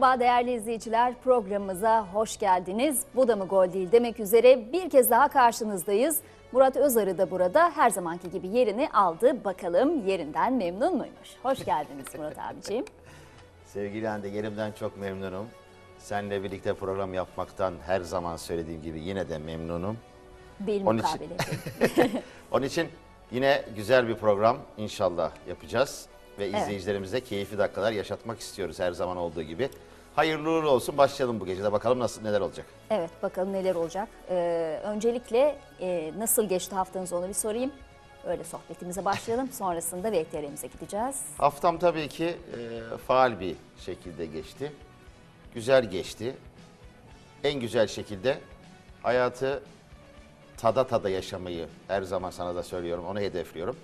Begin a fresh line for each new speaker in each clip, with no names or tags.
Merhaba değerli izleyiciler programımıza hoş geldiniz. Bu da mı gol değil demek üzere bir kez daha karşınızdayız. Murat Özarı da burada her zamanki gibi yerini aldı. Bakalım yerinden memnun muymuş? Hoş geldiniz Murat abiciğim.
Sevgili Hande yerimden çok memnunum. Seninle birlikte program yapmaktan her zaman söylediğim gibi yine de memnunum.
Bir
Onun için-. Onun için yine güzel bir program inşallah yapacağız. Ve izleyicilerimize keyifli dakikalar yaşatmak istiyoruz her zaman olduğu gibi. Hayırlı uğurlu olsun başlayalım bu gece de bakalım nasıl neler olacak.
Evet bakalım neler olacak. Ee, öncelikle e, nasıl geçti haftanız onu bir sorayım. Öyle sohbetimize başlayalım. Sonrasında VTR'mize gideceğiz.
Haftam tabii ki e, faal bir şekilde geçti. Güzel geçti. En güzel şekilde hayatı tada tada yaşamayı her zaman sana da söylüyorum, onu hedefliyorum.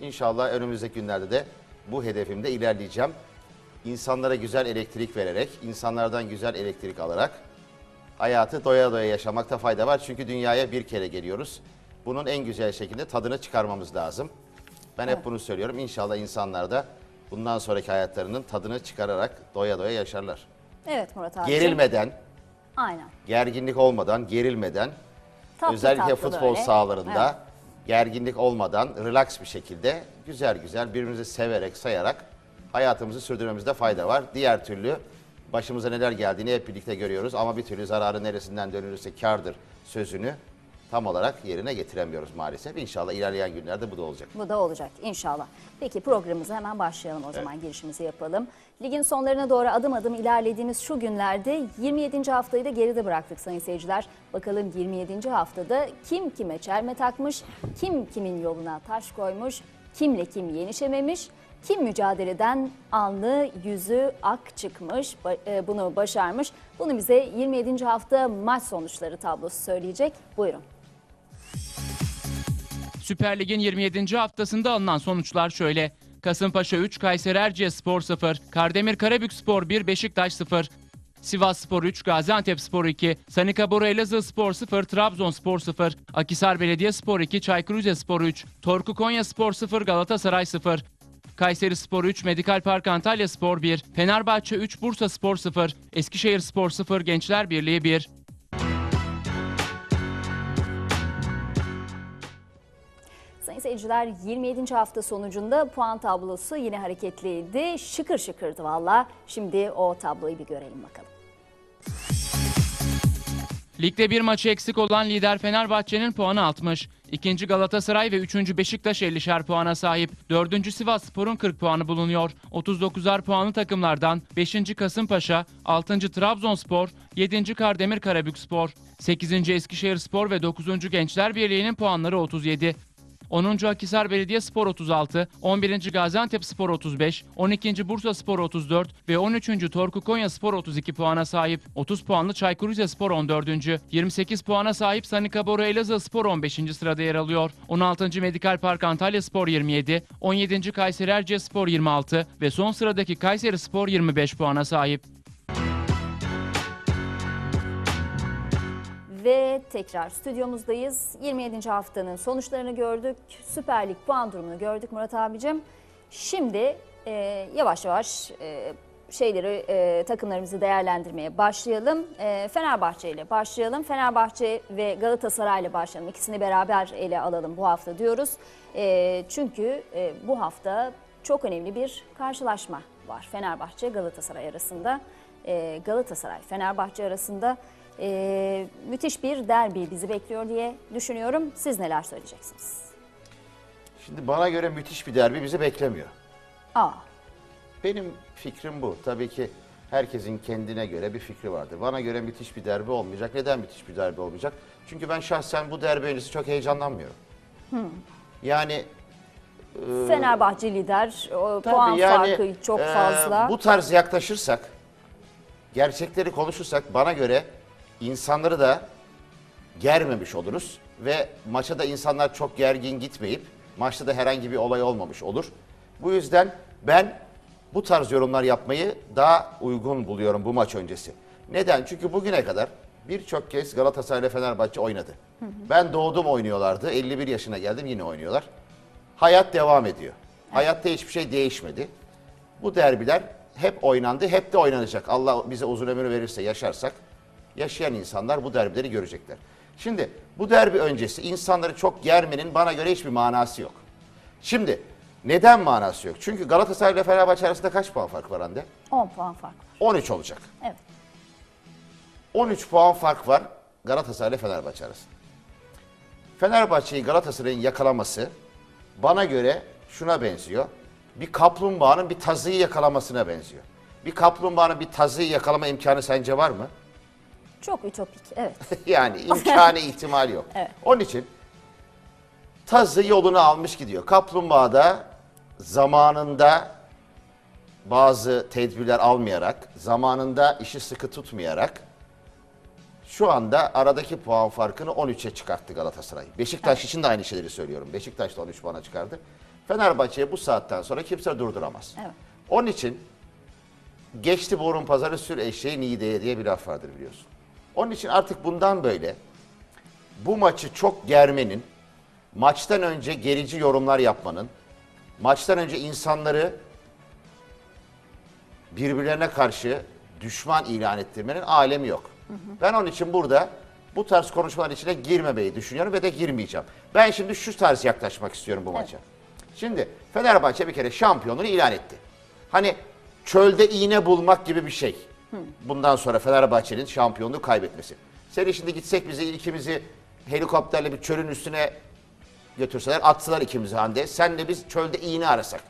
İnşallah önümüzdeki günlerde de bu hedefimde ilerleyeceğim. İnsanlara güzel elektrik vererek, insanlardan güzel elektrik alarak hayatı doya doya yaşamakta fayda var. Çünkü dünyaya bir kere geliyoruz. Bunun en güzel şekilde tadını çıkarmamız lazım. Ben hep bunu söylüyorum. İnşallah insanlar da bundan sonraki hayatlarının tadını çıkararak doya doya yaşarlar.
Evet Murat abiciğim.
Gerilmeden,
Aynen.
gerginlik olmadan, gerilmeden,
Tatlı
özellikle
tatlı
futbol
böyle.
sahalarında. Gerginlik olmadan, relax bir şekilde güzel güzel birbirimizi severek, sayarak hayatımızı sürdürmemizde fayda var. Diğer türlü başımıza neler geldiğini hep birlikte görüyoruz ama bir türlü zararı neresinden dönülürse kardır sözünü tam olarak yerine getiremiyoruz maalesef. İnşallah ilerleyen günlerde bu da olacak.
Bu da olacak inşallah. Peki programımıza hemen başlayalım o zaman girişimizi yapalım. Ligin sonlarına doğru adım adım ilerlediğimiz şu günlerde 27. haftayı da geride bıraktık sayın seyirciler. Bakalım 27. haftada kim kime çelme takmış, kim kimin yoluna taş koymuş, kimle kim yenişememiş, kim mücadeleden alnı yüzü ak çıkmış, e, bunu başarmış. Bunu bize 27. hafta maç sonuçları tablosu söyleyecek. Buyurun.
Süper Lig'in 27. haftasında alınan sonuçlar şöyle. Kasımpaşa 3, Kayseri Erciyesspor 0, Kardemir Karabükspor 1, Beşiktaş 0, Sivasspor 3, Gaziantepspor 2, Sanika Bora Elazığspor 0, Trabzonspor 0, Akisar Belediyespor 2, Çaykur Rizespor 3, Torku Konyaspor 0, Galatasaray 0, Kayseri Spor 3, Medikal Park Antalya Spor 1, Fenerbahçe 3, Bursa Spor 0, Eskişehir Spor 0, Gençler Birliği 1.
seyirciler 27. hafta sonucunda puan tablosu yine hareketliydi. Şıkır şıkırdı valla. Şimdi o tabloyu bir görelim bakalım.
Ligde bir maçı eksik olan lider Fenerbahçe'nin puanı 60. İkinci Galatasaray ve üçüncü Beşiktaş 50'şer puana sahip. Dördüncü Sivasspor'un 40 puanı bulunuyor. 39'ar puanlı takımlardan 5. Kasımpaşa, 6. Trabzonspor, 7. Kardemir Karabükspor, 8. Eskişehirspor ve 9. Gençler Birliği'nin puanları 37. 10. Akisar Belediyespor 36, 11. Gaziantepspor 35, 12. Bursaspor 34 ve 13. Torku Konyaspor 32 puana sahip. 30 puanlı Çaykur Rizespor 14. 28 puana sahip Sanika Bora Elazığspor 15. sırada yer alıyor. 16. Medikal Park Antalyaspor 27, 17. Kayseri Erciyesspor 26 ve son sıradaki Kayserispor 25 puana sahip.
Ve tekrar stüdyomuzdayız. 27. haftanın sonuçlarını gördük. Süper Lig puan durumunu gördük Murat abicim. Şimdi e, yavaş yavaş e, şeyleri e, takımlarımızı değerlendirmeye başlayalım. E, Fenerbahçe ile başlayalım. Fenerbahçe ve Galatasaray ile başlayalım. İkisini beraber ele alalım bu hafta diyoruz. E, çünkü e, bu hafta çok önemli bir karşılaşma var. Fenerbahçe Galatasaray arasında. E, Galatasaray Fenerbahçe arasında e, müthiş bir derbi bizi bekliyor diye düşünüyorum. Siz neler söyleyeceksiniz?
Şimdi bana göre müthiş bir derbi bizi beklemiyor.
Aa,
Benim fikrim bu. Tabii ki herkesin kendine göre bir fikri vardır. Bana göre müthiş bir derbi olmayacak. Neden müthiş bir derbi olmayacak? Çünkü ben şahsen bu derbi öncesi çok heyecanlanmıyorum. Yani
Fenerbahçe lider, o puan
yani,
farkı çok
e,
fazla.
bu tarz yaklaşırsak, gerçekleri konuşursak bana göre insanları da germemiş oluruz. Ve maça da insanlar çok gergin gitmeyip maçta da herhangi bir olay olmamış olur. Bu yüzden ben bu tarz yorumlar yapmayı daha uygun buluyorum bu maç öncesi. Neden? Çünkü bugüne kadar birçok kez Galatasaray ile Fenerbahçe oynadı. Ben doğdum oynuyorlardı. 51 yaşına geldim yine oynuyorlar. Hayat devam ediyor. Hayatta hiçbir şey değişmedi. Bu derbiler hep oynandı, hep de oynanacak. Allah bize uzun ömür verirse yaşarsak yaşayan insanlar bu derbileri görecekler. Şimdi bu derbi öncesi insanları çok germenin bana göre hiçbir manası yok. Şimdi neden manası yok? Çünkü Galatasaray ile Fenerbahçe arasında kaç puan fark var Hande?
10 puan fark var.
13 olacak.
Evet.
13 puan fark var Galatasaray ile Fenerbahçe arasında. Fenerbahçe'yi Galatasaray'ın yakalaması bana göre şuna benziyor. Bir kaplumbağanın bir tazıyı yakalamasına benziyor. Bir kaplumbağanın bir tazıyı yakalama imkanı sence var mı?
Çok ütopik. Evet.
yani imkanı ihtimal yok.
Evet.
Onun için tazı yolunu almış gidiyor. Kaplumbağa da zamanında bazı tedbirler almayarak, zamanında işi sıkı tutmayarak şu anda aradaki puan farkını 13'e çıkarttı Galatasaray. Beşiktaş için de aynı şeyleri söylüyorum. Beşiktaş da 13 puana çıkardı. Fenerbahçe'ye bu saatten sonra kimse durduramaz.
Evet.
Onun için geçti borun pazarı sür eşeği nideye diye bir laf vardır biliyorsun. Onun için artık bundan böyle bu maçı çok germenin, maçtan önce gerici yorumlar yapmanın, maçtan önce insanları birbirlerine karşı düşman ilan ettirmenin alemi yok. Ben onun için burada bu tarz konuşmalar içine girmemeyi düşünüyorum ve de girmeyeceğim. Ben şimdi şu tarz yaklaşmak istiyorum bu maça. Şimdi Fenerbahçe bir kere şampiyonluğunu ilan etti. Hani çölde iğne bulmak gibi bir şey. Bundan sonra Fenerbahçe'nin şampiyonluğu kaybetmesi. Seni şimdi gitsek bizi ikimizi helikopterle bir çölün üstüne götürseler atsalar ikimizi Hande. Senle biz çölde iğne arasak.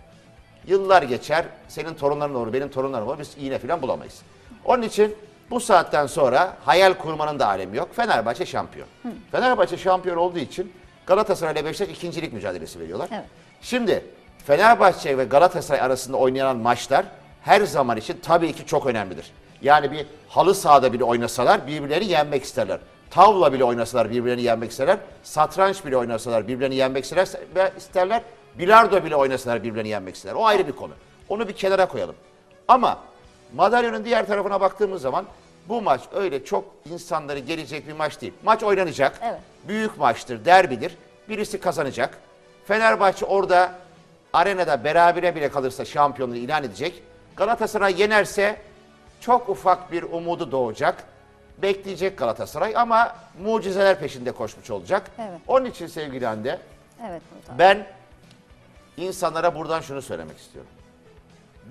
Yıllar geçer, senin torunların olur, benim torunlarım olur, biz iğne falan bulamayız. Onun için bu saatten sonra hayal kurmanın da alemi yok. Fenerbahçe şampiyon. Fenerbahçe şampiyon olduğu için Galatasaray ile Beşiktaş ikincilik mücadelesi veriyorlar.
Evet.
Şimdi Fenerbahçe ve Galatasaray arasında oynanan maçlar her zaman için tabii ki çok önemlidir. Yani bir halı sahada bile oynasalar birbirlerini yenmek isterler. Tavla bile oynasalar birbirlerini yenmek isterler. Satranç bile oynasalar birbirlerini yenmek isterler. Bilardo bile oynasalar birbirlerini yenmek isterler. O ayrı bir konu. Onu bir kenara koyalım. Ama madalyonun diğer tarafına baktığımız zaman bu maç öyle çok insanları gelecek bir maç değil. Maç oynanacak.
Evet.
Büyük maçtır, derbidir. Birisi kazanacak. Fenerbahçe orada arenada berabere bile kalırsa şampiyonluğu ilan edecek. Galatasaray yenerse çok ufak bir umudu doğacak. Bekleyecek Galatasaray ama mucizeler peşinde koşmuş olacak.
Evet.
Onun için sevgili Hande
Evet Murat abi.
ben insanlara buradan şunu söylemek istiyorum.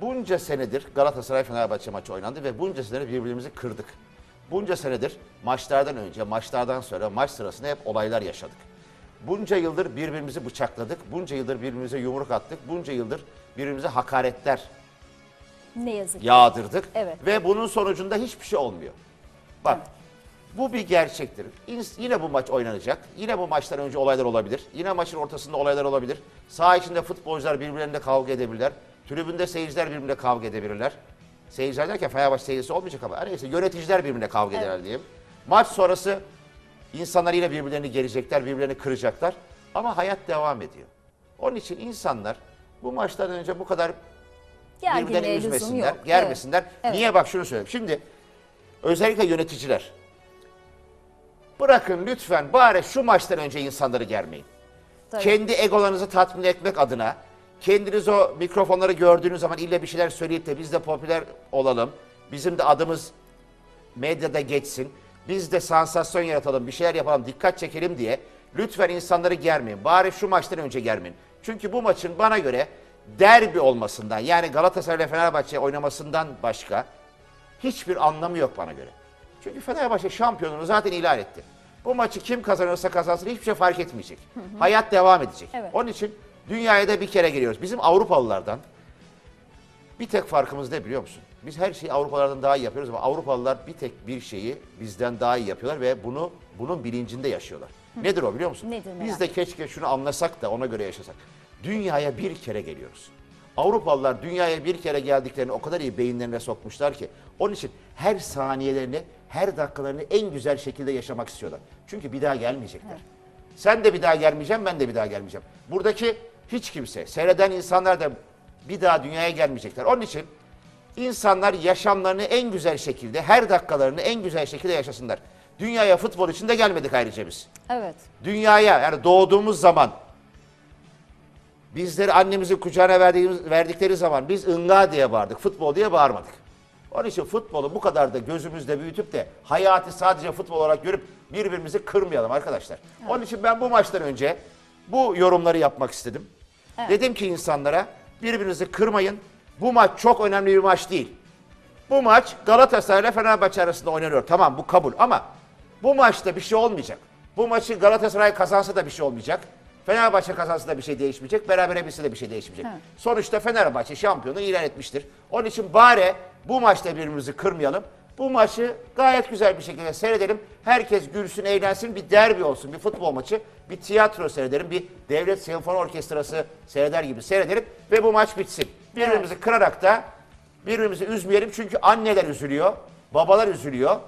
Bunca senedir Galatasaray Fenerbahçe maçı oynandı ve bunca senedir birbirimizi kırdık. Bunca senedir maçlardan önce, maçlardan sonra, maç sırasında hep olaylar yaşadık. Bunca yıldır birbirimizi bıçakladık, bunca yıldır birbirimize yumruk attık, bunca yıldır birbirimize hakaretler
Ne yazık ki.
yağdırdık
Evet.
ve bunun sonucunda hiçbir şey olmuyor. Bak bu bir gerçektir. İns- Yine bu maç oynanacak. Yine bu maçtan önce olaylar olabilir. Yine maçın ortasında olaylar olabilir. Saha içinde futbolcular birbirlerine kavga edebilirler. Tribünde seyirciler birbirine kavga edebilirler. Seyirciler derken Fenerbahçe seyircisi olmayacak ama her neyse yöneticiler birbirine kavga ederler diyeyim. Maç sonrası insanlar yine birbirlerini gelecekler, birbirlerini kıracaklar. Ama hayat devam ediyor. Onun için insanlar bu maçtan önce bu kadar birbirlerini
Gerginliğe lüzum
üzmesinler,
yok.
germesinler.
Evet.
Niye bak şunu söyleyeyim. Şimdi özellikle yöneticiler bırakın lütfen bari şu maçtan önce insanları germeyin.
Tabii.
Kendi egolarınızı tatmin etmek adına kendiniz o mikrofonları gördüğünüz zaman ille bir şeyler söyleyip de biz de popüler olalım. Bizim de adımız medyada geçsin. Biz de sansasyon yaratalım, bir şeyler yapalım, dikkat çekelim diye lütfen insanları germeyin. Bari şu maçtan önce germeyin. Çünkü bu maçın bana göre derbi olmasından yani Galatasaray ile Fenerbahçe oynamasından başka hiçbir anlamı yok bana göre. Çünkü Fenerbahçe şampiyonluğunu zaten ilan etti. Bu maçı kim kazanırsa kazansın hiçbir şey fark etmeyecek. Hayat devam edecek.
Evet.
Onun için dünyaya da bir kere geliyoruz. Bizim Avrupalılardan bir tek farkımız ne biliyor musun? Biz her şeyi Avrupalılardan daha iyi yapıyoruz ama Avrupalılar bir tek bir şeyi bizden daha iyi yapıyorlar ve bunu bunun bilincinde yaşıyorlar. Nedir o biliyor musun?
Nedir
Biz de keşke şunu anlasak da ona göre yaşasak. Dünyaya bir kere geliyoruz. Avrupalılar dünyaya bir kere geldiklerini o kadar iyi beyinlerine sokmuşlar ki onun için her saniyelerini, her dakikalarını en güzel şekilde yaşamak istiyorlar. Çünkü bir daha gelmeyecekler. Sen de bir daha gelmeyeceğim, ben de bir daha gelmeyeceğim. Buradaki hiç kimse, seyreden insanlar da bir daha dünyaya gelmeyecekler. Onun için insanlar yaşamlarını en güzel şekilde, her dakikalarını en güzel şekilde yaşasınlar. Dünyaya futbol için de gelmedik ayrıca biz.
Evet.
Dünyaya yani doğduğumuz zaman bizleri annemizin kucağına verdiğimiz, verdikleri zaman biz ınga diye bağırdık. Futbol diye bağırmadık. Onun için futbolu bu kadar da gözümüzde büyütüp de hayatı sadece futbol olarak görüp birbirimizi kırmayalım arkadaşlar. Onun için ben bu maçtan önce bu yorumları yapmak istedim. Dedim ki insanlara birbirinizi kırmayın. Bu maç çok önemli bir maç değil. Bu maç Galatasaray ile Fenerbahçe arasında oynanıyor. Tamam bu kabul ama bu maçta bir şey olmayacak. Bu maçı Galatasaray kazansa da bir şey olmayacak. Fenerbahçe kazansa da bir şey değişmeyecek. Berabere de bir şey değişmeyecek. Sonuçta Fenerbahçe şampiyonu ilan etmiştir. Onun için bari bu maçta birbirimizi kırmayalım. Bu maçı gayet güzel bir şekilde seyredelim. Herkes gülsün, eğlensin. Bir derbi olsun, bir futbol maçı, bir tiyatro seyredelim. Bir devlet senfoni orkestrası seyreder gibi seyredelim. Ve bu maç bitsin. Birbirimizi kırarak da Birbirimizi üzmeyelim çünkü anneler üzülüyor, babalar üzülüyor,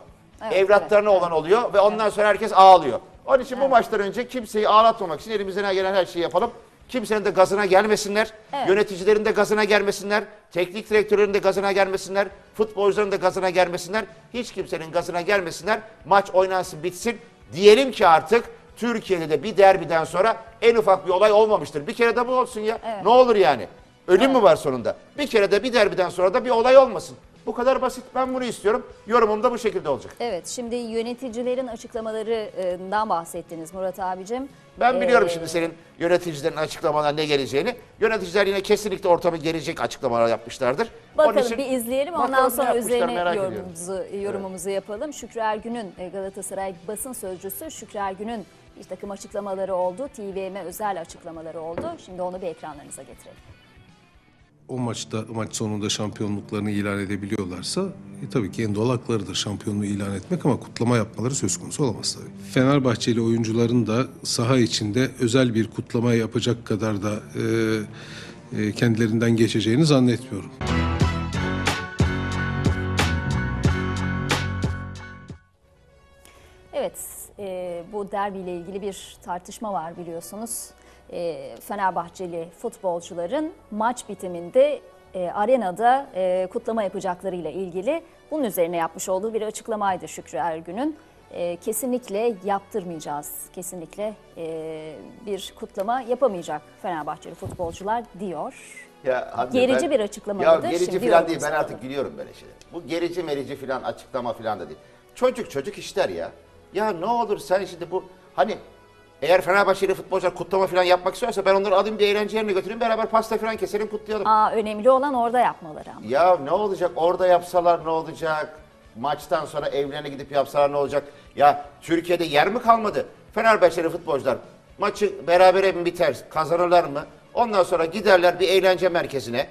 Evet,
evlatlarına
evet,
olan oluyor ve ondan sonra herkes ağlıyor. Onun için bu maçtan önce kimseyi ağlatmamak için elimizden gelen her şeyi yapalım. Kimsenin de gazına gelmesinler,
Evet.
yöneticilerin de gazına gelmesinler, teknik direktörlerin de gazına gelmesinler, futbolcuların da gazına gelmesinler, hiç kimsenin gazına gelmesinler. Maç oynansın bitsin. Diyelim ki artık Türkiye'de de bir derbiden sonra en ufak bir olay olmamıştır. Bir kere de bu olsun ya. Ne olur yani. Ölüm mü var sonunda? Bir kere de bir derbiden sonra da bir olay olmasın. Bu kadar basit. Ben bunu istiyorum. Yorumum da bu şekilde olacak.
Evet şimdi yöneticilerin açıklamalarından bahsettiniz Murat abicim.
Ben biliyorum
Ee,
şimdi senin yöneticilerin açıklamadan ne geleceğini. Yöneticiler yine kesinlikle ortamı gelecek açıklamalar yapmışlardır. Onun
Bakalım
için
bir izleyelim ondan sonra üzerine yorumumuzu, yorumumuzu yapalım. Şükrü Ergün'ün e, Galatasaray basın sözcüsü Şükrü Ergün'ün bir takım açıklamaları oldu. TVM'e özel açıklamaları oldu. Şimdi onu bir ekranlarınıza getirelim.
O maçta maç sonunda şampiyonluklarını ilan edebiliyorlarsa e, tabii ki en doğal haklarıdır şampiyonluğu ilan etmek ama kutlama yapmaları söz konusu olamaz tabii. Fenerbahçeli oyuncuların da saha içinde özel bir kutlama yapacak kadar da e, e, kendilerinden geçeceğini zannetmiyorum.
Evet, e, bu derbiyle ilgili bir tartışma var biliyorsunuz. E, Fenerbahçeli futbolcuların maç bitiminde e, arenada e, kutlama yapacaklarıyla ilgili bunun üzerine yapmış olduğu bir açıklamaydı Şükrü Ergün'ün. E, kesinlikle yaptırmayacağız, kesinlikle e, bir kutlama yapamayacak Fenerbahçeli futbolcular diyor.
Ya Hande,
Gerici bir açıklama
Ya gerici
Şimdi
falan değil. Ben artık gülüyorum böyle şeyler. Bu gerici merici falan açıklama falan da değil. Çocuk çocuk işler ya. Ya ne olur sen şimdi bu hani eğer Fenerbahçeli futbolcular kutlama falan yapmak istiyorsa ben onları alayım bir eğlence yerine götüreyim beraber pasta falan keselim kutlayalım.
Aa, önemli olan orada yapmaları ama.
Ya ne olacak orada yapsalar ne olacak? Maçtan sonra evlerine gidip yapsalar ne olacak? Ya Türkiye'de yer mi kalmadı? Fenerbahçeli futbolcular maçı berabere mi biter? Kazanırlar mı? Ondan sonra giderler bir eğlence merkezine.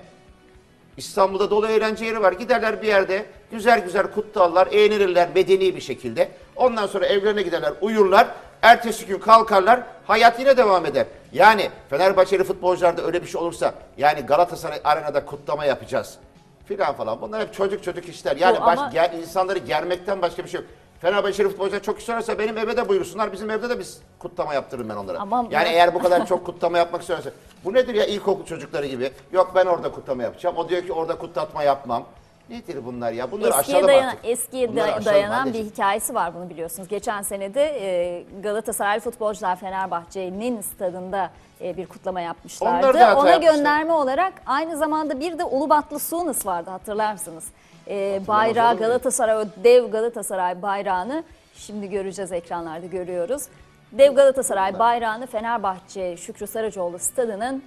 İstanbul'da dolu eğlence yeri var. Giderler bir yerde güzel güzel kutlarlar, eğlenirler medeni bir şekilde. Ondan sonra evlerine giderler, uyurlar. Ertesi gün kalkarlar, hayat yine devam eder. Yani Fenerbahçeli futbolcularda öyle bir şey olursa, yani Galatasaray arenada kutlama yapacağız filan falan. Bunlar hep çocuk çocuk işler. Yani baş,
ama-
ger- insanları germekten başka bir şey yok. Fenerbahçeli futbolcular çok istiyorsa benim eve de buyursunlar. Bizim evde de biz kutlama yaptırırım ben onlara.
Ama-
yani eğer bu kadar çok kutlama yapmak istiyorsa. Bu nedir ya ilkokul çocukları gibi? Yok ben orada kutlama yapacağım. O diyor ki orada kutlatma yapmam. Nedir bunlar ya? Bunları
Eskiye,
aşalım
dayan-
artık.
eskiye
Bunları
da- dayanan bir
anneciğim.
hikayesi var bunu biliyorsunuz. Geçen sene de e, Galatasaray futbolcular Fenerbahçe'nin stadında e, bir kutlama yapmışlardı. Ona
yapmışlar.
gönderme olarak aynı zamanda bir de Ulubatlı Sunis vardı hatırlarsınız. E, bayrağı? Galatasaray, o dev Galatasaray bayrağını şimdi göreceğiz ekranlarda görüyoruz. Dev Galatasaray bayrağını Fenerbahçe Şükrü Saracoğlu stadının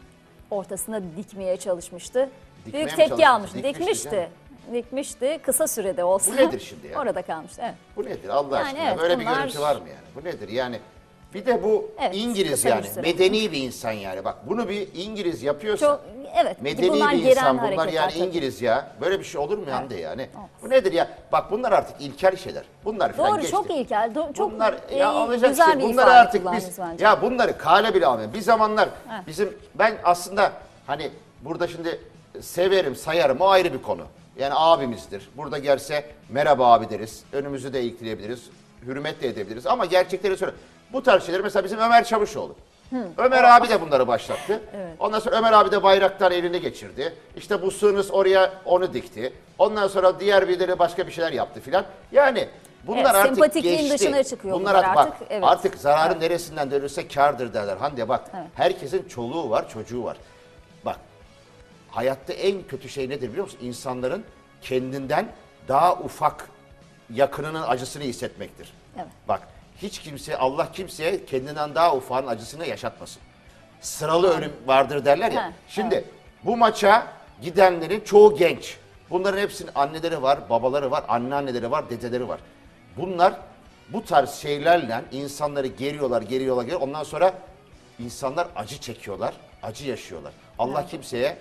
ortasına dikmeye çalışmıştı.
Dikmeye
Büyük tepki almıştı.
Dikmişti
Dikmişti. Dikmişti. Kısa sürede olsa.
Bu nedir şimdi ya?
Orada kalmıştı. Evet.
Bu nedir Allah
Yani
aşkına?
evet,
Böyle bir
bunlar-
görüntü var mı yani? Bu nedir yani? Bir de bu
Evet,
İngiliz yani.
süre.
Medeni bir insan yani. Bak bunu bir İngiliz yapıyorsa.
Çok evet.
Medeni
bunlar
bir
geren
insan bunlar
hareketler
yani
tabii.
İngiliz ya. Böyle bir şey olur mu Hande yani? Bu nedir ya? Bak bunlar artık ilkel şeyler. Bunlar falan
Doğru
geçti.
çok ilkel. do- Çok
bunlar
e,
ya alacak
güzel
şey.
bir
Bunları
ifade
artık
kullandınız
biz
bence.
ya bunları kale bile almıyor. Bir zamanlar bizim ben aslında hani burada şimdi severim, sayarım o ayrı bir konu. Yani abimizdir. Burada gelse merhaba abi deriz. Önümüzü de eğikleyebiliriz. Hürmet de edebiliriz. Ama gerçekleri söyle. Bu tarz şeyleri mesela bizim Ömer Çavuşoğlu. Ömer abi de bunları başlattı. Ondan sonra Ömer abi de bayraktan elini geçirdi. İşte bu sığınız oraya onu dikti. Ondan sonra diğer birileri başka bir şeyler yaptı filan. Yani bunlar
Evet,
artık geçti.
dışına çıkıyor
bunlar
bunlar
artık, bak,
evet.
artık zararın neresinden dönülse kârdır derler. Hande bak
Evet.
herkesin çoluğu var çocuğu var. Hayatta en kötü şey nedir biliyor musun? İnsanların kendinden daha ufak yakınının acısını hissetmektir.
Evet.
Bak hiç kimse Allah kimseye kendinden daha ufağın acısını yaşatmasın. Sıralı ölüm vardır derler ya.
Ha,
Şimdi bu maça gidenlerin çoğu genç. Bunların hepsinin anneleri var, babaları var, anneanneleri var, dedeleri var. Bunlar bu tarz şeylerle insanları geriyorlar, geriyorlar, geriyorlar. Ondan sonra insanlar acı çekiyorlar, acı yaşıyorlar. Allah kimseye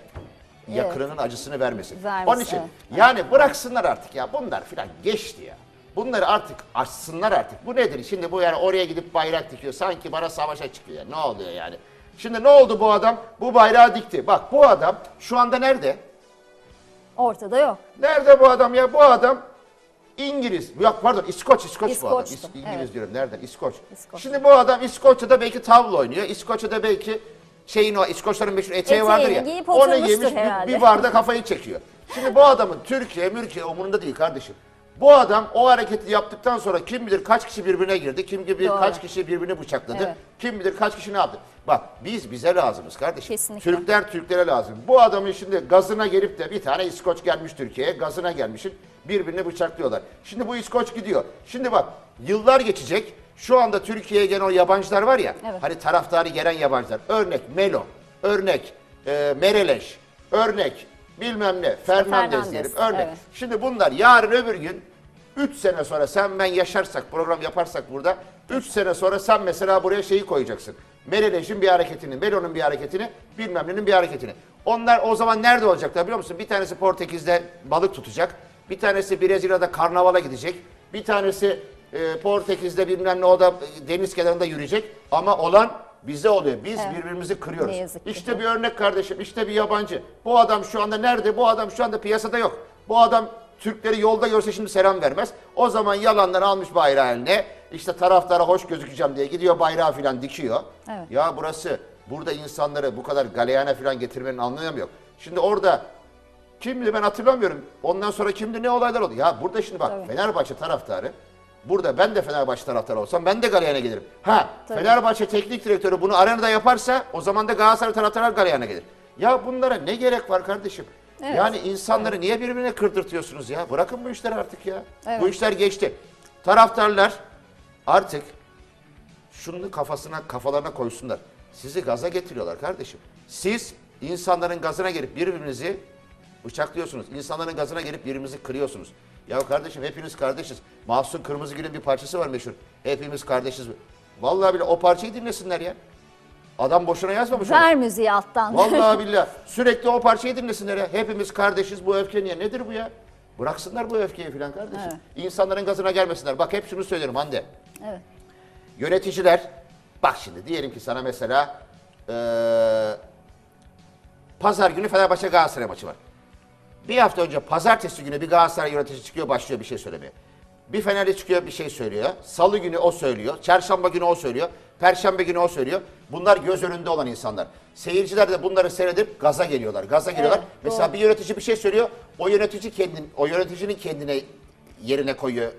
yakınının acısını vermesin.
Vermesin,
Onun için
evet.
yani bıraksınlar artık ya bunlar filan geçti ya. Bunları artık açsınlar artık. Bu nedir? Şimdi bu yani oraya gidip bayrak dikiyor. Sanki bana savaşa çıkıyor. ya. Ne oluyor yani? Şimdi ne oldu bu adam? Bu bayrağı dikti. Bak bu adam şu anda nerede?
Ortada yok.
Nerede bu adam ya? Bu adam İngiliz. Yok pardon İskoç, İskoç, bu adam.
İskoç'tu,
İs- İngiliz
evet.
diyorum. Nereden? İskoç.
İskoç.
Şimdi bu adam İskoçya'da belki tavla oynuyor. İskoçya'da belki şeyin o İskoçların meşhur eteği
Eteğini
vardır ya. Onu giymiş bir, bir barda kafayı çekiyor. Şimdi bu adamın Türkiye, Mürkiye umurunda değil kardeşim. Bu adam o hareketi yaptıktan sonra kim bilir kaç kişi birbirine girdi, kim bilir
Doğru.
kaç kişi birbirini bıçakladı,
Evet.
kim bilir kaç kişi ne yaptı. Bak biz bize lazımız kardeşim.
Kesinlikle.
Türkler Türklere lazım. Bu adamın şimdi gazına gelip de bir tane İskoç gelmiş Türkiye'ye, gazına gelmişin birbirini bıçaklıyorlar. Şimdi bu İskoç gidiyor. Şimdi bak yıllar geçecek. Şu anda Türkiye'ye gelen o yabancılar var ya,
Evet.
hani taraftarı gelen yabancılar. Örnek Melo, örnek e, Mereleş, örnek bilmem ne, Fernandez,
Fernandes,
diyelim, örnek.
evet.
Şimdi bunlar yarın öbür gün 3 sene sonra sen ben yaşarsak, program yaparsak burada 3 sene sonra sen mesela buraya şeyi koyacaksın. Mereleş'in bir hareketini, Melo'nun bir hareketini, bilmem nenin bir hareketini. Onlar o zaman nerede olacaklar biliyor musun? Bir tanesi Portekiz'de balık tutacak. Bir tanesi Brezilya'da karnavala gidecek. Bir tanesi e, Portekiz'de bilmem ne o da deniz kenarında yürüyecek. Ama olan bize oluyor. Biz
Evet.
birbirimizi kırıyoruz.
Ne yazık ki.
İşte bir örnek kardeşim, işte bir yabancı. Bu adam şu anda nerede? Bu adam şu anda piyasada yok. Bu adam Türkleri yolda görse şimdi selam vermez. O zaman yalandan almış bayrağı eline. İşte taraftara hoş gözükeceğim diye gidiyor bayrağı filan dikiyor.
Evet.
Ya burası, burada insanları bu kadar galeyana filan getirmenin anlamı yok. Şimdi orada kimdi ben hatırlamıyorum. Ondan sonra kimdi ne olaylar oldu. Ya burada şimdi bak
Tabii.
Fenerbahçe taraftarı Burada ben de Fenerbahçe taraftarı olsam ben de galeyana gelirim. Ha
Tabii.
Fenerbahçe teknik direktörü bunu arenada yaparsa o zaman da Galatasaray taraftarı galeyana gelir. Ya bunlara ne gerek var kardeşim?
Evet.
Yani insanları niye birbirine kırdırtıyorsunuz ya? Bırakın bu işleri artık ya.
Evet.
Bu işler geçti. Taraftarlar artık şunu kafasına kafalarına koysunlar. Sizi gaza getiriyorlar kardeşim. Siz insanların gazına gelip birbirinizi bıçaklıyorsunuz. İnsanların gazına gelip birbirinizi kırıyorsunuz. Ya kardeşim hepiniz kardeşiz. Mahsun Kırmızıgül'ün bir parçası var meşhur. Hepimiz kardeşiz. Vallahi bile o parçayı dinlesinler ya. Adam boşuna yazmamış onu.
Ver müziği alttan.
Vallahi billahi sürekli o parçayı dinlesinler ya. Hepimiz kardeşiz bu öfke niye? Nedir bu ya? Bıraksınlar bu öfkeyi filan kardeşim.
Evet.
İnsanların gazına gelmesinler. Bak hep şunu söylüyorum Hande.
evet.
Yöneticiler, bak şimdi diyelim ki sana mesela eee, pazar günü Fenerbahçe Galatasaray maçı var. Bir hafta önce pazartesi günü bir Galatasaray yönetici çıkıyor başlıyor bir şey söylemeye. Bir Fenerli çıkıyor bir şey söylüyor. Salı günü o söylüyor. Çarşamba günü o söylüyor. Perşembe günü o söylüyor. Bunlar göz önünde olan insanlar. Seyirciler de bunları seyredip gaza geliyorlar. Gaza geliyorlar.
Evet,
Mesela
doğru.
bir yönetici bir şey söylüyor. O yönetici kendin, o yöneticinin kendine yerine koyuyor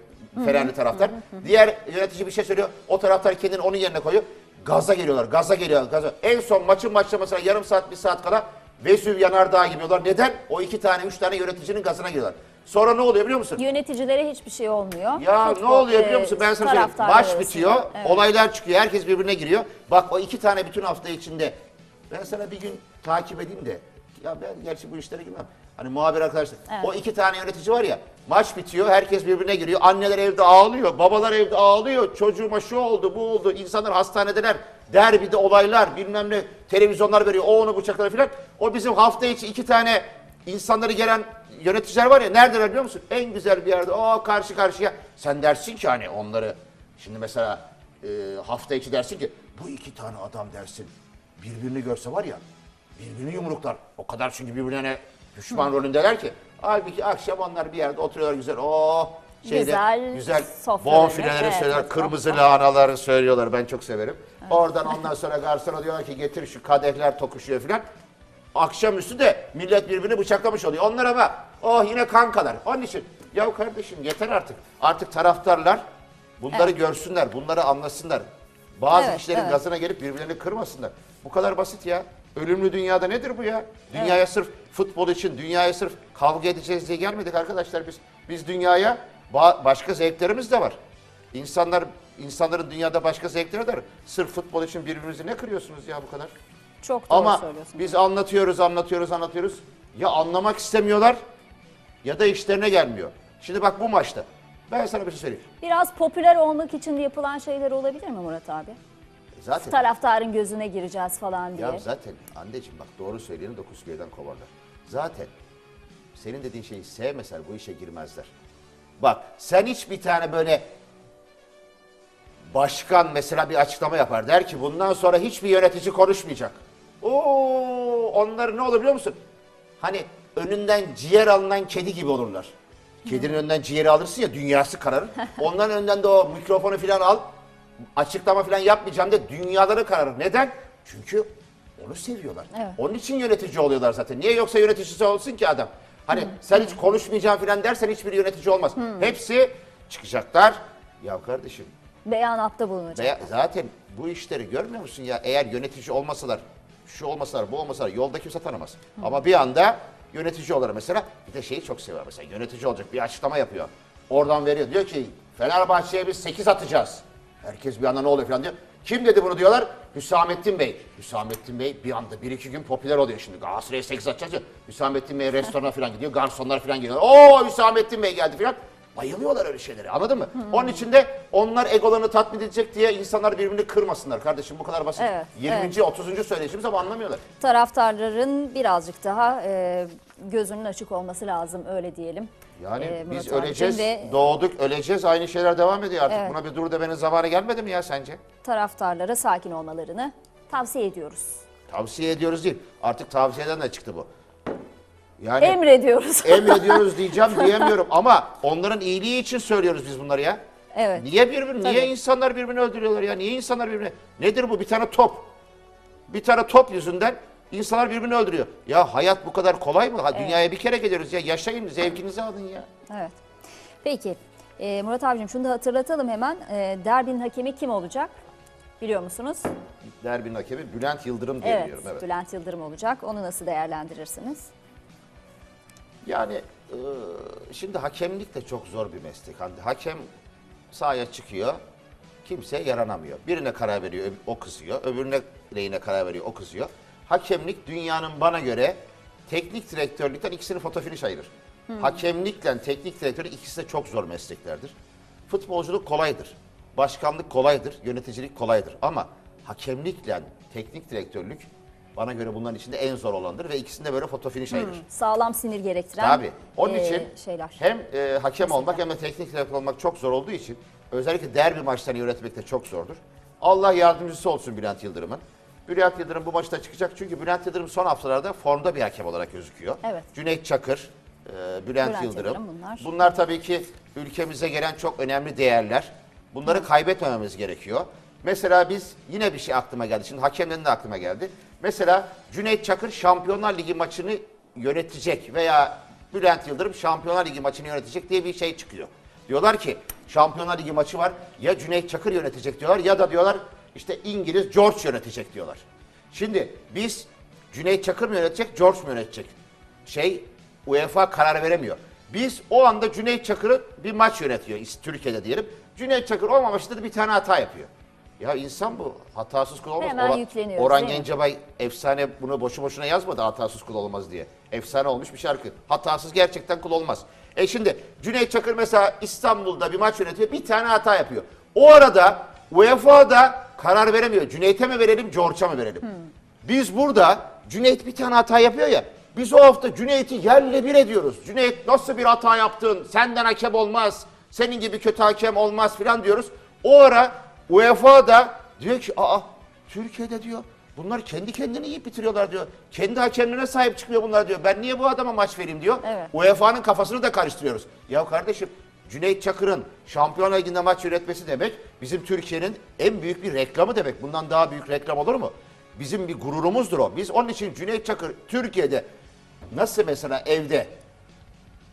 Fenerli taraftar. Diğer yönetici bir şey söylüyor. O taraftar kendini onun yerine koyuyor. Gaza geliyorlar. Gaza geliyorlar. Gaza. En son maçın başlamasına yarım saat bir saat kala Vesüv yanardağı gibiyorlar. Neden? O iki tane üç tane yöneticinin gazına giriyorlar. Sonra ne oluyor biliyor musun?
Yöneticilere hiçbir şey olmuyor.
Ya ne
Futbol,
oluyor biliyor
e,
musun? Ben sana söyleyeyim. Maç bitiyor,
Evet.
olaylar çıkıyor, herkes birbirine giriyor. Bak o iki tane bütün hafta içinde ben sana bir gün takip edeyim de. Ya ben gerçi bu işlere girmem. Hani muhabir arkadaşlar. O iki tane yönetici var ya. Maç bitiyor, herkes birbirine giriyor. Anneler evde ağlıyor, babalar evde ağlıyor. Çocuğuma şu oldu, bu oldu. İnsanlar hastanedeler. Derbide olaylar, bilmem ne televizyonlar veriyor. O onu bıçaklar filan. O bizim hafta içi iki tane insanları gelen yöneticiler var ya neredeler biliyor musun? En güzel bir yerde. O karşı karşıya. Sen dersin ki hani onları şimdi mesela e, hafta içi dersin ki bu iki tane adam dersin birbirini görse var ya birbirini yumruklar. O kadar çünkü birbirine düşman rolündeler ki. Halbuki akşam onlar bir yerde oturuyorlar güzel. O şeyde
Güzel
güzel bonfileleri
evet, evet,
Kırmızı lahanaları söylüyorlar. Ben çok severim. Oradan ondan sonra garsona diyorlar ki getir şu kadehler tokuşuyor filan. Akşamüstü de millet birbirini bıçaklamış oluyor. Onlar ama oh yine kankalar. Onun için ya kardeşim yeter artık. Artık taraftarlar bunları görsünler, bunları anlasınlar. Bazı
Evet,
kişilerin
evet.
gazına gelip birbirlerini kırmasınlar. Bu kadar basit ya. Ölümlü dünyada nedir bu ya? Dünyaya sırf futbol için, dünyaya sırf kavga edeceğiz diye gelmedik arkadaşlar biz. Biz dünyaya ba- başka zevklerimiz de var. İnsanlar insanların dünyada başka zevkleri de var. Sırf futbol için birbirinizi ne kırıyorsunuz ya bu kadar?
Çok doğru
Ama
söylüyorsun.
biz anlatıyoruz, anlatıyoruz, anlatıyoruz. Ya anlamak istemiyorlar ya da işlerine gelmiyor. Şimdi bak bu maçta. Ben sana bir şey söyleyeyim.
Biraz popüler olmak için yapılan şeyler olabilir mi Murat abi?
Zaten
Taraftarın gözüne gireceğiz falan diye.
Ya zaten anneciğim bak doğru söyleyeni dokuz köyden kovarlar. Zaten senin dediğin şeyi sevmeseler bu işe girmezler. Bak sen hiç bir tane böyle başkan mesela bir açıklama yapar. Der ki bundan sonra hiçbir yönetici konuşmayacak. Oo, onlar ne olur biliyor musun? Hani önünden ciğer alınan kedi gibi olurlar. Kedinin önünden ciğeri alırsın ya dünyası kararır. Onların önünden de o mikrofonu falan al. Açıklama falan yapmayacağım de dünyaları kararır. Neden? Çünkü onu seviyorlar.
Evet.
Onun için yönetici oluyorlar zaten. Niye yoksa yöneticisi olsun ki adam? Hani sen hiç konuşmayacağım falan dersen hiçbir yönetici olmaz. Hepsi çıkacaklar. Ya kardeşim
Beyanatta bulunacak.
veya zaten bu işleri görmüyor musun ya? Eğer yönetici olmasalar, şu olmasalar, bu olmasalar yolda kimse tanımaz. Ama bir anda yönetici olur mesela. Bir de şeyi çok sever mesela. Yönetici olacak bir açıklama yapıyor. Oradan veriyor. Diyor ki Fenerbahçe'ye biz 8 atacağız. Herkes bir anda ne oluyor falan diyor. Kim dedi bunu diyorlar? Hüsamettin Bey. Hüsamettin Bey bir anda bir iki gün popüler oluyor şimdi. Galatasaray'a 8 atacağız ya. Hüsamettin Bey restorana falan gidiyor. Garsonlar falan geliyor. Oo Hüsamettin Bey geldi falan. Bayılıyorlar öyle şeylere anladın mı? Onun için de onlar egolarını tatmin edecek diye insanlar birbirini kırmasınlar kardeşim bu kadar basit.
Evet,
20. 30. söyleyişimiz ama anlamıyorlar.
Taraftarların birazcık daha e, gözünün açık olması lazım öyle diyelim.
Yani
Ee, Murat
biz
abicim
öleceğiz,
ve
doğduk, öleceğiz aynı şeyler devam ediyor artık.
Evet.
Buna bir dur demenin zamanı gelmedi mi ya sence?
taraftarlara sakin olmalarını tavsiye ediyoruz.
Tavsiye ediyoruz değil. Artık tavsiyeden de çıktı bu. Yani
Emrediyoruz.
emrediyoruz diyeceğim diyemiyorum ama onların iyiliği için söylüyoruz biz bunları ya.
Evet.
Niye birbirini, niye
Tabii. insanlar
birbirini öldürüyorlar ya? Niye insanlar birbirini? Nedir bu? Bir tane top. Bir tane top yüzünden insanlar birbirini öldürüyor. Ya hayat bu kadar kolay mı? Ha, Dünyaya bir kere geliyoruz ya. Yaşayın, zevkinizi alın ya.
Evet. Peki e, Murat abicim şunu da hatırlatalım hemen. E, derbinin hakemi kim olacak? Biliyor musunuz?
Derbinin hakemi Bülent Yıldırım diye
Evet,
biliyorum. Evet.
Bülent Yıldırım olacak. Onu nasıl değerlendirirsiniz?
Yani e, şimdi hakemlik de çok zor bir meslek. Hani hakem sahaya çıkıyor, kimseye yaranamıyor. Birine karar veriyor, o kızıyor. Öbürüne lehine karar veriyor, o kızıyor. Hakemlik dünyanın bana göre teknik direktörlükten ikisini fotofiniş ayırır. Hakemlikle teknik direktörlük ikisi de çok zor mesleklerdir. Futbolculuk kolaydır. Başkanlık kolaydır, yöneticilik kolaydır. Ama hakemlikle teknik direktörlük bana göre bunların içinde en zor olandır ve ikisinde böyle fotofiniş ayırır.
Sağlam sinir gerektiren
Tabii. Onun
e,
için
şeyler.
hem e, hakem olmak hem de teknik direktör olmak çok zor olduğu için özellikle derbi maçlarını yönetmek de çok zordur. Allah yardımcısı olsun Bülent Yıldırım'ın. Bülent Yıldırım bu maçta çıkacak çünkü Bülent Yıldırım son haftalarda formda bir hakem olarak gözüküyor.
Evet.
Cüneyt Çakır, e, Bülent,
Bülent
Yıldırım.
Yıldırım bunlar.
bunlar tabii ki ülkemize gelen çok önemli değerler. Bunları kaybetmememiz gerekiyor. Mesela biz yine bir şey aklıma geldi. Şimdi hakemlerin de aklıma geldi. Mesela Cüneyt Çakır Şampiyonlar Ligi maçını yönetecek veya Bülent Yıldırım Şampiyonlar Ligi maçını yönetecek diye bir şey çıkıyor. Diyorlar ki Şampiyonlar Ligi maçı var ya Cüneyt Çakır yönetecek diyorlar ya da diyorlar işte İngiliz George yönetecek diyorlar. Şimdi biz Cüneyt Çakır mı yönetecek, George mu yönetecek? Şey UEFA karar veremiyor. Biz o anda Cüneyt Çakır'ı bir maç yönetiyor Türkiye'de diyelim. Cüneyt Çakır o da bir tane hata yapıyor. Ya insan bu. Hatasız kul olmaz.
Hemen
Orhan-
yükleniyoruz,
Orhan
değil mi?
Gencebay efsane bunu boşu boşuna yazmadı hatasız kul olmaz diye. Efsane olmuş bir şarkı. Hatasız gerçekten kul olmaz. E şimdi Cüneyt Çakır mesela İstanbul'da bir maç yönetiyor. Bir tane hata yapıyor. O arada UEFA da karar veremiyor. Cüneyt'e mi verelim, George'a mı verelim? Biz burada Cüneyt bir tane hata yapıyor ya. Biz o hafta Cüneyt'i yerle bir ediyoruz. Cüneyt nasıl bir hata yaptın? Senden hakem olmaz. Senin gibi kötü hakem olmaz filan diyoruz. O ara UEFA da diyor ki aa Türkiye'de diyor bunlar kendi kendini yiyip bitiriyorlar diyor. Kendi hakemlerine sahip çıkmıyor bunlar diyor. Ben niye bu adama maç vereyim diyor.
Evet.
UEFA'nın kafasını da karıştırıyoruz. Ya kardeşim Cüneyt Çakır'ın Şampiyonlar Ligi'nde maç yönetmesi demek bizim Türkiye'nin en büyük bir reklamı demek. Bundan daha büyük reklam olur mu? Bizim bir gururumuzdur o. Biz onun için Cüneyt Çakır Türkiye'de nasıl mesela evde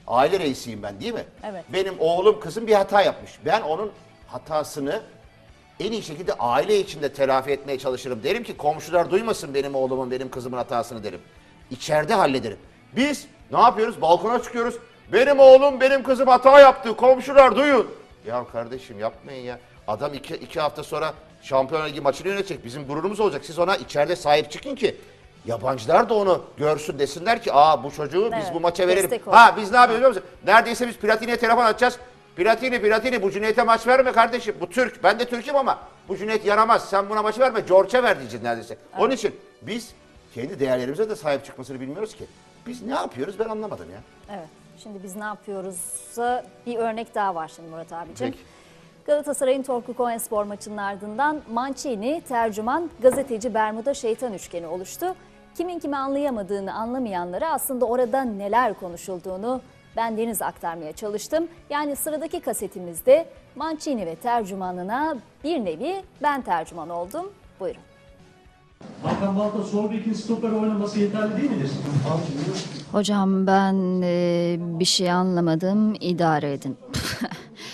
aile reisiyim ben değil mi?
Evet.
Benim oğlum kızım bir hata yapmış. Ben onun hatasını en iyi şekilde aile içinde telafi etmeye çalışırım. Derim ki komşular duymasın benim oğlumun, benim kızımın hatasını derim. İçeride hallederim. Biz ne yapıyoruz? Balkona çıkıyoruz. Benim oğlum, benim kızım hata yaptı. Komşular duyun. Ya kardeşim yapmayın ya. Adam iki, iki hafta sonra Şampiyonlar Ligi maçını yönetecek. Bizim gururumuz olacak. Siz ona içeride sahip çıkın ki yabancılar da onu görsün desinler ki aa bu çocuğu biz
Evet,
bu maça verelim.
destek.
Ha biz ne yapıyoruz biliyor musun? Neredeyse biz Platini'ye telefon açacağız. Platini, Platini bu Cüneyt'e maç verme kardeşim. Bu Türk. Ben de Türk'üm ama bu Cüneyt yaramaz. Sen buna maçı verme. George'a ver diyeceğiz neredeyse. Onun için biz kendi değerlerimize de sahip çıkmasını bilmiyoruz ki. Biz ne yapıyoruz ben anlamadım ya.
Evet. Şimdi biz ne yapıyoruz'a bir örnek daha var şimdi Murat abicim.
Peki.
Galatasaray'ın Torku Konyaspor maçının ardından Mancini, tercüman, gazeteci Bermuda şeytan üçgeni oluştu. Kimin kimi anlayamadığını anlamayanlara aslında orada neler konuşulduğunu ben Deniz aktarmaya çalıştım. Yani sıradaki kasetimizde Mancini ve tercümanına bir nevi ben tercüman oldum. Buyurun.
Hakan Balta sol bekin stoper oynaması yeterli değil midir?
Hocam ben e, bir şey anlamadım idare edin.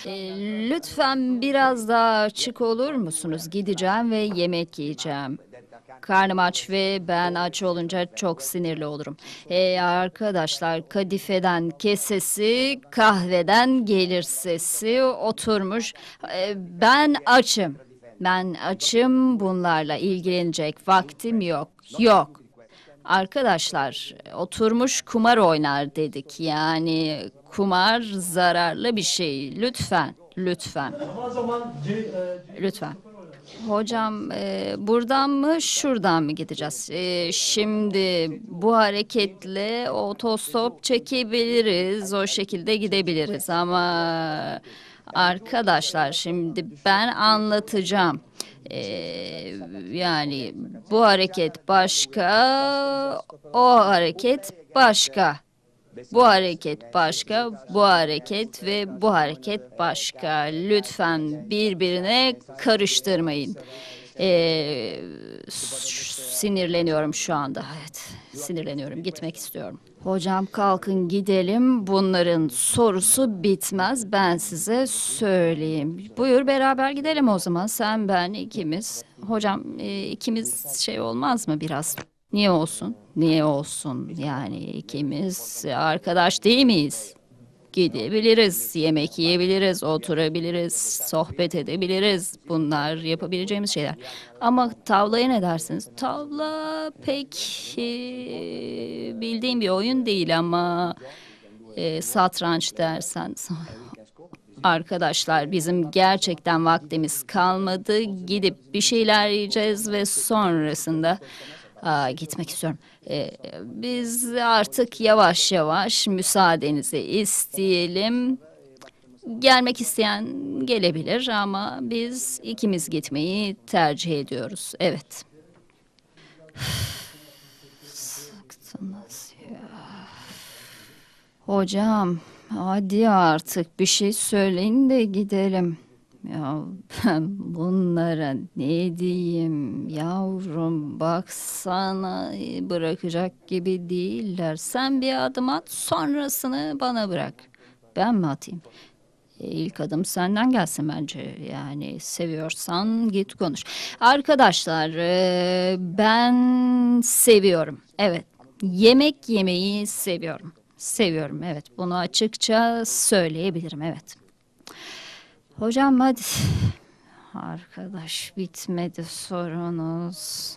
E, lütfen biraz daha açık olur musunuz? Gideceğim ve yemek yiyeceğim. Karnım aç ve ben aç olunca çok sinirli olurum. E, arkadaşlar kadifeden kesesi, kahveden gelir sesi oturmuş. E, ben açım. Ben açım bunlarla ilgilenecek vaktim yok. Yok. Arkadaşlar oturmuş kumar oynar dedik. Yani kumar zararlı bir şey. Lütfen, lütfen,
e,
lütfen. Hocam e, buradan mı şuradan mı gideceğiz? E, şimdi bu hareketle otostop çekebiliriz. O şekilde gidebiliriz ama arkadaşlar şimdi ben anlatacağım. E, yani bu hareket başka, o hareket başka. Bu hareket başka, bu hareket ve bu hareket başka. Lütfen birbirine karıştırmayın. Ee, sinirleniyorum şu anda. Evet, sinirleniyorum. Gitmek istiyorum. Hocam kalkın gidelim. Bunların sorusu bitmez. Ben size söyleyeyim. Buyur beraber gidelim o zaman. Sen ben ikimiz. Hocam e, ikimiz şey olmaz mı biraz? Niye olsun? Niye olsun? Yani ikimiz arkadaş değil miyiz? Gidebiliriz, yemek yiyebiliriz, oturabiliriz, sohbet edebiliriz. Bunlar yapabileceğimiz şeyler. Ama tavlaya ne dersiniz? Tavla pek e, bildiğim bir oyun değil ama e, satranç dersen Arkadaşlar bizim gerçekten vaktimiz kalmadı. Gidip bir şeyler yiyeceğiz ve sonrasında gitmek istiyorum. Ee, biz artık yavaş yavaş müsaadenizi isteyelim. Gelmek isteyen gelebilir ama biz ikimiz gitmeyi tercih ediyoruz. Evet. Sıktınız ya. Hocam hadi artık bir şey söyleyin de gidelim. Ya ben bunlara ne diyeyim yavrum baksana bırakacak gibi değiller. Sen bir adım at sonrasını bana bırak. Ben mi atayım? İlk adım senden gelsin bence. Yani seviyorsan git konuş. Arkadaşlar e, ben seviyorum. Evet. Yemek yemeyi seviyorum. Seviyorum evet. Bunu açıkça söyleyebilirim evet. Hocam hadi. Arkadaş bitmedi sorunuz.